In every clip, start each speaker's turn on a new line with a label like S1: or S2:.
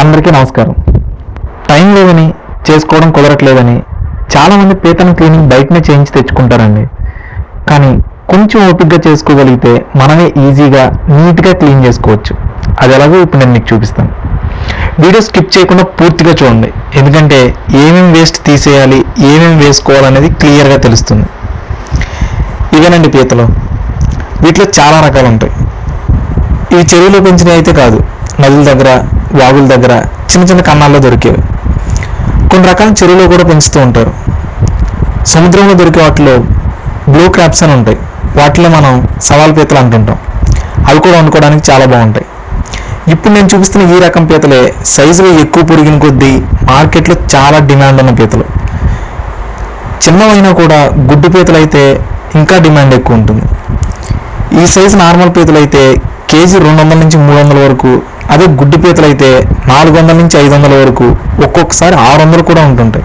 S1: అందరికీ నమస్కారం. టైం లేదని చేసుకోవడం కుదరట్లేదని చాలామంది పీతను క్లీనింగ్ బయటనే చేయించి తెచ్చుకుంటారండి. కానీ కొంచెం ఓపికగా చేసుకోగలిగితే మనమే ఈజీగా నీట్గా క్లీన్ చేసుకోవచ్చు. అది ఎలాగో ఇప్పుడు నేను మీకు చూపిస్తాను. వీడియో స్కిప్ చేయకుండా పూర్తిగా చూడండి. ఎందుకంటే ఏమేమి వేస్ట్ తీసేయాలి ఏమేమి వేసుకోవాలనేది క్లియర్గా తెలుస్తుంది. ఇవేనండి పీతలు. వీటిలో చాలా రకాలు ఉంటాయి. ఇవి చెరువులో పెంచినవి అయితే కాదు. నదుల దగ్గర వాగుల దగ్గర చిన్న చిన్న కన్నాల్లో దొరికేవి. కొన్ని రకాల చెరువులో కూడా పెంచుతూ ఉంటారు. సముద్రంలో దొరికే వాటిలో బ్లూ క్రాప్స్ అని ఉంటాయి. వాటిలో మనం సవాల్ పీతలు అంటుంటాం. అవి కూడా వండుకోవడానికి చాలా బాగుంటాయి. ఇప్పుడు నేను చూపిస్తున్న ఈ రకం పీతలే సైజులో ఎక్కువ పొరిగిన కొద్దీ మార్కెట్లో చాలా డిమాండ్ ఉన్న పీతలు. చిన్నవైనా కూడా గుడ్డు పీతలు అయితే ఇంకా డిమాండ్ ఎక్కువ ఉంటుంది. ఈ సైజు నార్మల్ పీతలు అయితే కేజీ రెండు వందల నుంచి మూడు వందల వరకు అదే గుడ్డి పీతలు అయితే నాలుగు వందల నుంచి ఐదు వందల వరకు ఒక్కొక్కసారి ఆరు వందలు కూడా ఉంటుంటాయి.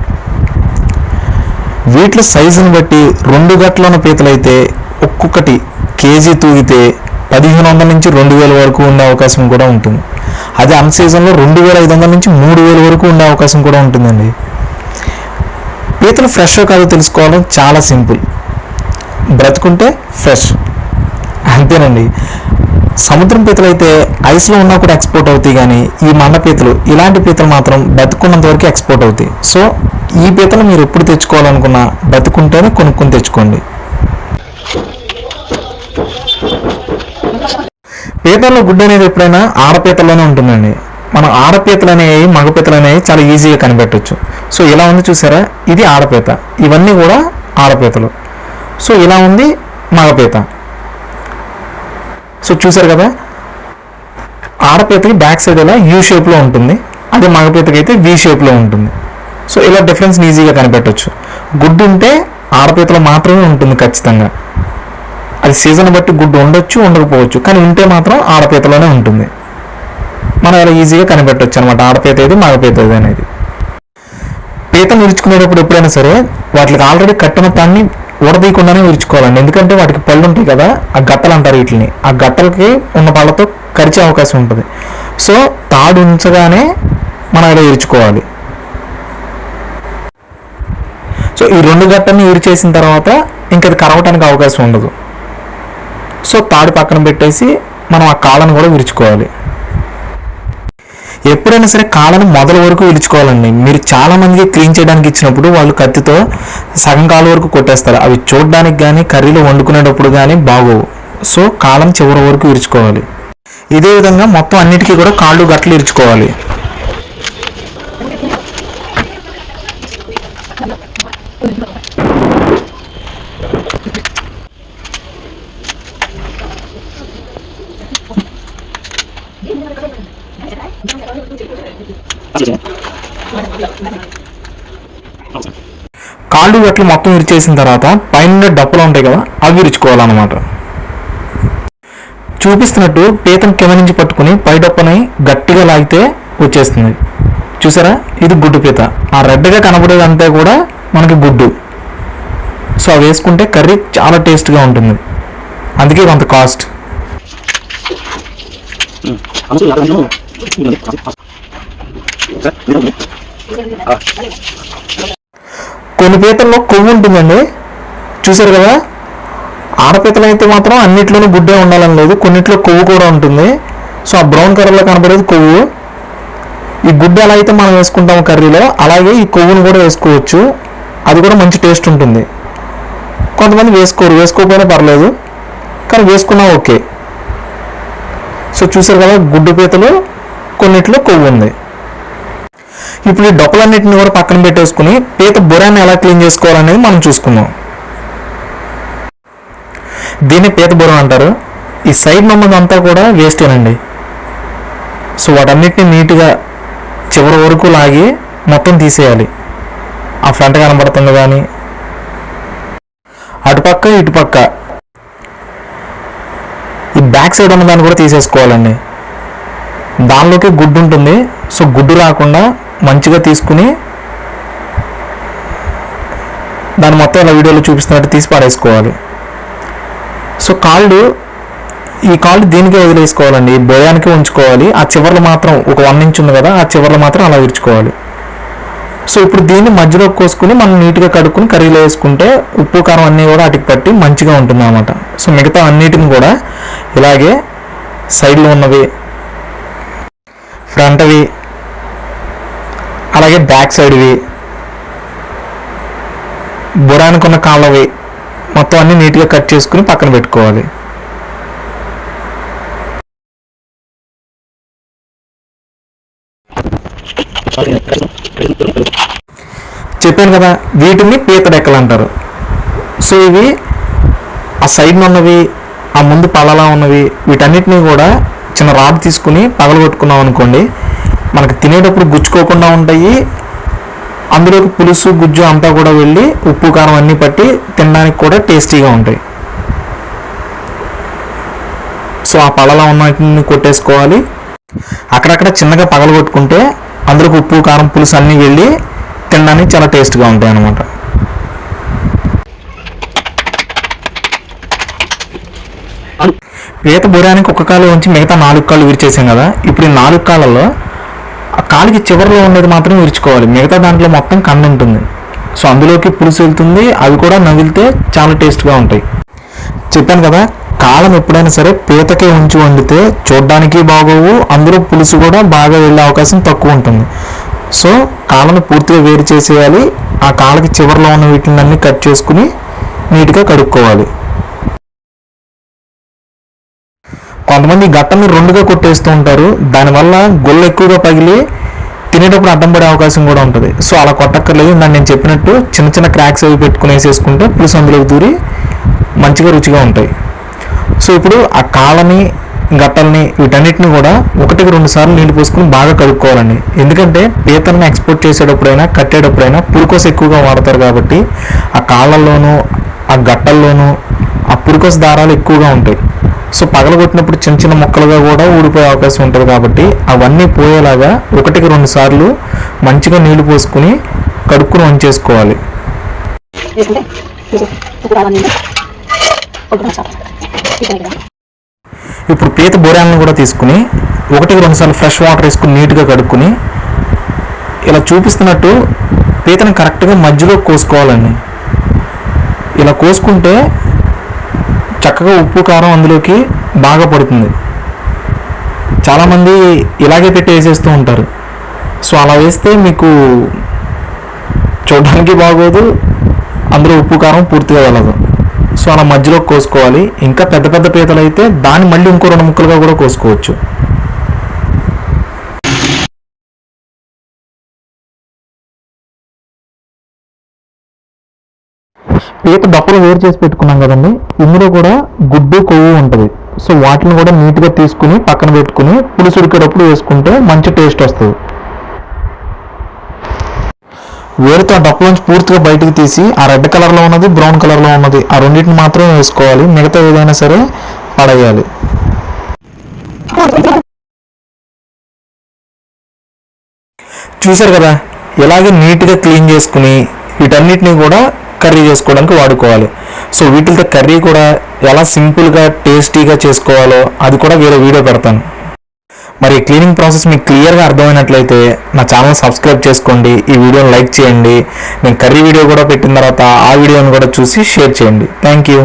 S1: వీటిలో సైజుని బట్టి రెండు గట్ల ఉన్న పీతలు అయితే ఒక్కొక్కటి కేజీ తూగితే పదిహేను వందల నుంచి రెండు వేల వరకు ఉండే అవకాశం కూడా ఉంటుంది. అదే అన్ సీజన్లో రెండు వేల ఐదు వందల నుంచి మూడు వేల వరకు ఉండే అవకాశం కూడా ఉంటుందండి. పీతలు ఫ్రెష్ కాదో తెలుసుకోవడం చాలా సింపుల్. బ్రతుకుంటే ఫ్రెష్. అంతేనండి. సముద్రం పీతలు అయితే ఐస్లో ఉన్నా కూడా ఎక్స్పోర్ట్ అవుతాయి కానీ ఈ మండ పీతలు ఇలాంటి పీతలు మాత్రం బతుకున్నంత వరకు ఎక్స్పోర్ట్ అవుతాయి. సో ఈ పీతలు మీరు ఎప్పుడు తెచ్చుకోవాలనుకున్నా బతుకుంటేనే కొనుక్కొని తెచ్చుకోండి. పీతల్లో గుడ్డు అనేది ఎప్పుడైనా ఆడపీతల్లోనే ఉంటుందండి. మనం ఆడపీతలు అనేవి మగపీతలు అనేవి చాలా ఈజీగా కనిపెట్టవచ్చు సో ఇలా ఉంది చూసారా? ఇది ఆడపీత ఇవన్నీ కూడా ఆడపీతలు సో ఇలా ఉంది మగపీత సో చూసారు కదా? ఆడపీతకి బ్యాక్ సైడ్ ఇలా యూ షేప్లో ఉంటుంది అదే మగపీతకి అయితే వి షేప్లో ఉంటుంది. సో ఇలా డిఫరెన్స్ ఈజీగా కనిపెట్టవచ్చు గుడ్డు ఉంటే ఆడపీతలో మాత్రమే ఉంటుంది ఖచ్చితంగా. అది సీజన్ బట్టి గుడ్డు ఉండొచ్చు ఉండకపోవచ్చు కానీ ఉంటే మాత్రం ఆడపీతలోనే ఉంటుంది. మనం ఇలా ఈజీగా కనిపెట్టవచ్చు అనమాట ఆడపీత ఏది మగపేత ఏది అనేది. పీతను నిలుచుకునేటప్పుడు ఎప్పుడైనా సరే వాటికి ఆల్రెడీ కట్టిన తాన్ని ఊడదీయకుండానే విరుచుకోవాలండి. ఎందుకంటే వాటికి పళ్ళు ఉంటాయి కదా ఆ గట్టలు అంటారు వీటిని. ఆ గట్టలకి ఉన్న పళ్ళతో కరిచే అవకాశం ఉంటుంది. సో తాడు ఉంచగానే మనం ఇలా విరుచుకోవాలి. సో ఈ రెండు గట్టని విరిచేసిన తర్వాత ఇంకా అది కరవటానికి అవకాశం ఉండదు. సో తాడు పక్కన పెట్టేసి మనం ఆ కాళ్ళను కూడా విరుచుకోవాలి. ఎప్పుడైనా సరే కాళ్ళను మొదల వరకు విలుచుకోవాలండి మీరు చాలా మందికి క్లీన్ చేయడానికి ఇచ్చినప్పుడు వాళ్ళు కత్తితో సగం కాలు వరకు కొట్టేస్తారు. అవి చూడడానికి కానీ కర్రీలో వండుకునేటప్పుడు కానీ బాగోవు. సో కాలం చివరి వరకు విరుచుకోవాలి ఇదే విధంగా మొత్తం అన్నిటికీ కూడా కాళ్ళు గట్లు ఇరుచుకోవాలి కాళ్ళు గట్లు మొత్తం విరిచేసిన తర్వాత పైన డప్పులు ఉంటాయి కదా అవి విరుచుకోవాలన్నమాట. చూపిస్తున్నట్టు పీతను కింద నుంచి పట్టుకుని పై డప్పని గట్టిగా లాగితే వచ్చేస్తుంది. చూసారా? ఇది గుడ్డు పీత. ఆ రెడ్గా కనబడేదంతా కూడా మనకి గుడ్డు. సో అవి వేసుకుంటే కర్రీ చాలా టేస్ట్గా ఉంటుంది. అందుకే కొంత కాస్ట్. కొన్ని పీతల్లో కొవ్వు ఉంటుందండి. చూసారు కదా? ఆడపీతలు అయితే మాత్రం అన్నిట్లోనూ గుడ్డే ఉండాలని లేదు. కొన్నిట్లో కొవ్వు కూడా ఉంటుంది. సో ఆ బ్రౌన్ కలర్లో కనబడేది కొవ్వు. ఈ గుడ్డు ఎలా అయితే మనం వేసుకుంటాము కర్రీలో అలాగే ఈ కొవ్వును కూడా వేసుకోవచ్చు. అది కూడా మంచి టేస్ట్ ఉంటుంది. కొంతమంది వేసుకోరు. వేసుకోకపోయినా పర్లేదు. కానీ వేసుకున్నా ఓకే. సో చూసారు కదా? గుడ్డు పీతలు కొన్నిట్లో కొవ్వు ఉంది. ఇప్పుడు ఈ డొక్కలన్నిటిని కూడా పక్కన పెట్టేసుకుని పీత బురాన్ని ఎలా క్లీన్ చేసుకోవాలనేది మనం చూసుకుందాం. దీన్ని పీత బురం అంటారు. ఈ సైడ్ నమ్మదంతా కూడా వేస్టేనండి సో వాటన్నిటిని నీట్గా చివరి వరకు లాగి మొత్తం తీసేయాలి. ఆ ఫ్రంట్ కనబడుతుంది కానీ. అటుపక్క ఇటుపక్క ఈ బ్యాక్ సైడ్ ఉన్న దాన్ని కూడా తీసేసుకోవాలండి. దానిలోకి గుడ్డు ఉంటుంది. సో గుడ్డు రాకుండా మంచిగా తీసుకుని దాన్ని మొత్తం ఇలా వీడియోలో చూపిస్తున్నట్టు తీసి పారేసుకోవాలి. సో కాళ్ళు ఈ కాళ్ళు దీనికే వదిలేసుకోవాలండి? బోయానికి ఉంచుకోవాలి. ఆ చివర్లు మాత్రం ఒక వన్ ఇంచ్ ఉంది కదా ఆ చివర్లు మాత్రం అలా విరుచుకోవాలి. సో ఇప్పుడు దీన్ని మధ్యలో కోసుకుని మనం నీట్గా కడుక్కుని కర్రీలో వేసుకుంటే ఉప్పు కారం అన్నీ కూడా అటుకు పట్టి మంచిగా ఉంటుంది అనమాట సో మిగతా అన్నిటిని కూడా ఇలాగే సైడ్లో ఉన్నవి ఫ్రంట్వి అలాగే బ్యాక్ సైడ్వి బురానికి ఉన్న కాళ్ళవి మొత్తం అన్ని నీట్గా కట్ చేసుకుని పక్కన పెట్టుకోవాలి. చెప్పాను కదా వీటిని పీత డెక్కలు అంటారు. సో ఇవి ఆ సైడ్న ఉన్నవి ఆ ముందు పళ్ళలా ఉన్నవి వీటన్నిటిని కూడా చిన్న రాడ్ తీసుకుని పగలగొట్టుకున్నాం అనుకోండి మనకు తినేటప్పుడు గుచ్చుకోకుండా ఉంటాయి. అందులోకి పులుసు గుజ్జు అంతా కూడా వెళ్ళి ఉప్పు కారం అన్నీ పట్టి తినడానికి కూడా టేస్టీగా ఉంటాయి. సో ఆ పళ్ళలో ఉన్నటిని కొట్టేసుకోవాలి. అక్కడక్కడ చిన్నగా పగలగొట్టుకుంటే అందులోకి ఉప్పు కారం పులుసు అన్నీ వెళ్ళి తినడానికి చాలా టేస్ట్గా ఉంటాయి అన్నమాట. పీత బురానికి ఒక కాలు ఉంచి మిగతా నాలుగు కాళ్ళు విరిచేసాం కదా. ఇప్పుడు ఈ నాలుగు కాళ్ళలో కాలికి చివరిలో ఉండేది మాత్రం విరుచుకోవాలి. మిగతా దాంట్లో మొత్తం కండ ఉంటుంది సో అందులోకి పులుసు వెళ్తుంది. అవి కూడా నవిలితే చాలా టేస్ట్గా ఉంటాయి. చెప్పాను కదా కాలం ఎప్పుడైనా సరే పీతకే ఉంచి వండితే చూడడానికి బాగోవు. అందులో పులుసు కూడా బాగా వెళ్ళే అవకాశం తక్కువ ఉంటుంది. సో కాళ్ళను పూర్తిగా వేరు చేసేయాలి. ఆ కాళ్ళకి చివరిలో ఉన్న వీటిని అన్ని కట్ చేసుకుని నీట్గా కడుక్కోవాలి. కొంతమంది గట్టను రెండుగా కొట్టేస్తూ ఉంటారు. దానివల్ల గొల్లు ఎక్కువగా పగిలి తినేటప్పుడు అడ్డం పడే అవకాశం కూడా ఉంటుంది. సో అలా కొట్టక్కర్లేదు. దాన్ని నేను చెప్పినట్టు చిన్న చిన్న క్రాక్స్ అవి పెట్టుకుని వేసేసుకుంటే పులుసు అందులోకి దూరి మంచిగా రుచిగా ఉంటాయి. సో ఇప్పుడు ఆ కాళ్ళని గట్టల్ని వీటన్నిటిని కూడా ఒకటికి రెండు సార్లు నీళ్ళు పోసుకుని బాగా కడుక్కోవాలండి. ఎందుకంటే పీతలను ఎక్స్పోర్ట్ చేసేటప్పుడైనా కట్టేటప్పుడైనా పురుకోస ఎక్కువగా వాడతారు కాబట్టి ఆ కాళ్ళల్లోనూ ఆ గట్టల్లోనూ ఆ పురుకోస దారాలు ఎక్కువగా ఉంటాయి. సో పగలగొట్టినప్పుడు చిన్న చిన్న మొక్కలుగా కూడా ఊడిపోయే అవకాశం ఉంటుంది కాబట్టి అవన్నీ పోయేలాగా ఒకటికి రెండు సార్లు మంచిగా నీళ్ళు పోసుకుని కడుక్కుని వంచేసుకోవాలి ఇప్పుడు పీత బొరాలను కూడా తీసుకుని ఒకటికి రెండు సార్లు ఫ్రెష్ వాటర్ వేసుకుని నీట్గా కడుక్కుని ఇలా చూపిస్తున్నట్టు పీతను కరెక్ట్గా మధ్యలో కోసుకోవాలండి. ఇలా కోసుకుంటే చక్కగా ఉప్పు కారం అందులోకి బాగా పడుతుంది. చాలామంది ఇలాగే పెట్టి వేసేస్తూ ఉంటారు. సో అలా వేస్తే మీకు చూడడానికి బాగోదు అందులో ఉప్పు కారం పూర్తిగా వెళ్ళదు. సో అలా మధ్యలో కోసుకోవాలి. ఇంకా పెద్ద పెద్ద పీతలు అయితే దాన్ని మళ్ళీ ఇంకో రెండు ముక్కలుగా కూడా కోసుకోవచ్చు. పీత డప్పులు వేరు చేసి పెట్టుకున్నాం కదండి. ఇందులో కూడా గుడ్డు కొవ్వు ఉంటుంది. సో వాటిని కూడా నీట్గా తీసుకుని పక్కన పెట్టుకుని పులుసు ఉడికేటప్పుడు వేసుకుంటే మంచి టేస్ట్ వస్తుంది. వేరుతో ఆ డప్పులోంచి పూర్తిగా బయటికి తీసి ఆ రెడ్ కలర్లో ఉన్నది బ్రౌన్ కలర్లో ఉన్నది ఆ రెండింటిని మాత్రమే వేసుకోవాలి. మిగతా ఏదైనా సరే పడేయాలి. చూశారు కదా? ఇలాగే నీట్గా క్లీన్ చేసుకుని వీటన్నిటిని కూడా కర్రీ చేసుకోవడానికి వాడుకోవాలి. సో వీటితో కర్రీ కూడా ఎలా సింపుల్గా టేస్టీగా చేసుకోవాలో అది కూడా వేరే వీడియో పెడతాను. మరి క్లీనింగ్ ప్రాసెస్ మీకు క్లియర్గా అర్థమైనట్లయితే నా ఛానల్ సబ్స్క్రైబ్ చేసుకోండి ఈ వీడియోని లైక్ చేయండి నేను కర్రీ వీడియో కూడా పెట్టిన తర్వాత ఆ వీడియోని కూడా చూసి షేర్ చేయండి. Thank you